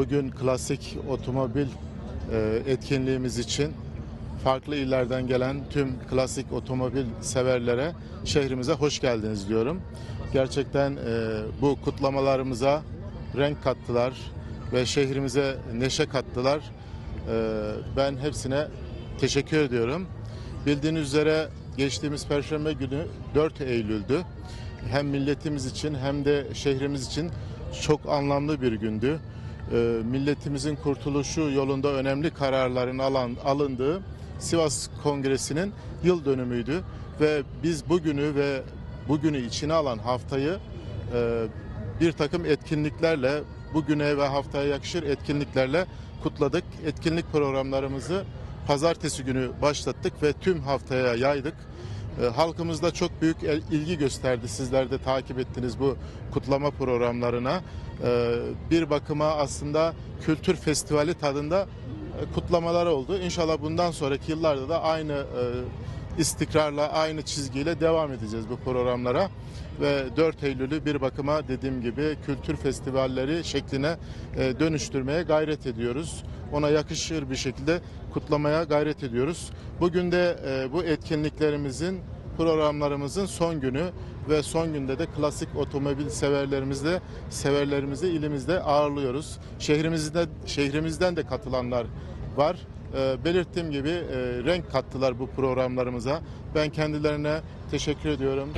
bugün klasik otomobil e, etkinliğimiz için farklı illerden gelen tüm klasik otomobil severlere şehrimize hoş geldiniz diyorum. Gerçekten e, bu kutlamalarımıza renk kattılar ve şehrimize neşe kattılar. E, ben hepsine teşekkür ediyorum. Bildiğiniz üzere geçtiğimiz Perşembe günü 4 Eylül'dü. Hem milletimiz için hem de şehrimiz için çok anlamlı bir gündü. Ee, milletimizin kurtuluşu yolunda önemli kararların alan, alındığı Sivas Kongresi'nin yıl dönümüydü ve biz bugünü ve bugünü içine alan haftayı e, bir takım etkinliklerle bugüne ve haftaya yakışır etkinliklerle kutladık. Etkinlik programlarımızı pazartesi günü başlattık ve tüm haftaya yaydık. E, Halkımız da çok büyük ilgi gösterdi. Sizler de takip ettiniz bu kutlama programlarına. E, Bir bakıma aslında kültür festivali tadında e, kutlamalar oldu. İnşallah bundan sonraki yıllarda da aynı e, istikrarla, aynı çizgiyle devam edeceğiz bu programlara. Ve 4 Eylül'ü bir bakıma dediğim gibi kültür festivalleri şekline e, dönüştürmeye gayret ediyoruz. Ona yakışır bir şekilde kutlamaya gayret ediyoruz. Bugün de e, bu etkinliklerimizin programlarımızın son günü ve son günde de klasik otomobil severlerimizle severlerimizi ilimizde ağırlıyoruz. Şehrimizde şehrimizden de katılanlar var. E, belirttiğim gibi e, renk kattılar bu programlarımıza. Ben kendilerine teşekkür ediyorum.